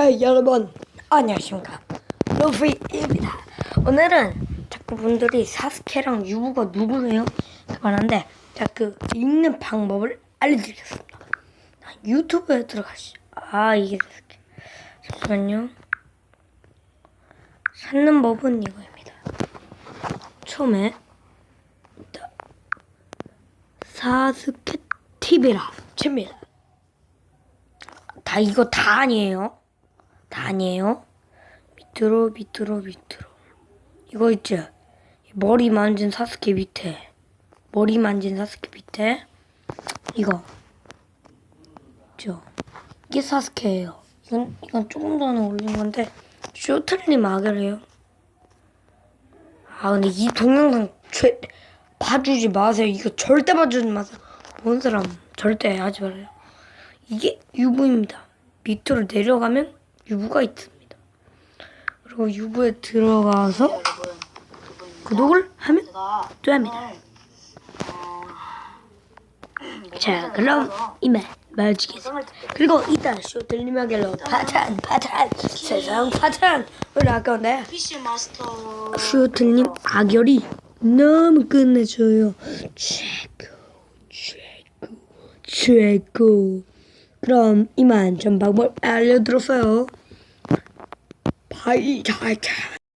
헤이 여러분. 안녕하십니까. 루피입니다. 오늘은 자꾸 분들이 사스케랑 유부가 누구예요? 말하는데 자그 읽는 방법을 알려드리겠습니다. 유튜브에 들어가시죠. 아 이게 잠시만요. 찾는 법은 이거입니다. 처음에 자, 사스케 TV라. 칩니다. 다 이거 다 아니에요. 다 아니에요. 밑으로 밑으로 밑으로. 이거 있죠. 머리 만진 사스케 밑에. 머리 만진 사스케 밑에. 이거. 있죠. 이게 사스케예요. 이건 이건 조금 전에 올린 건데 쇼트님 악을해요. 아 근데 이 동영상 죄 봐주지 마세요. 이거 절대 봐주지 마세요. 본 사람 절대 하지 말아요. 이게 유부입니다. 밑으로 내려가면 유부가 있습니다. 그리고 유부에 들어가서 구독을 하면. 어, 자, 그럼 이만 마치겠습니다. 그리고 이따 쇼틀님에게로 파탄, 파탄, 세상 파탄. 우리 아까운데 PC 마스터 쇼틀님 악열이 너무 끝내줘요. 최고, 최고, 최고. 그럼 이만 전 방법 알려드렸어요. 바이, 자, 자.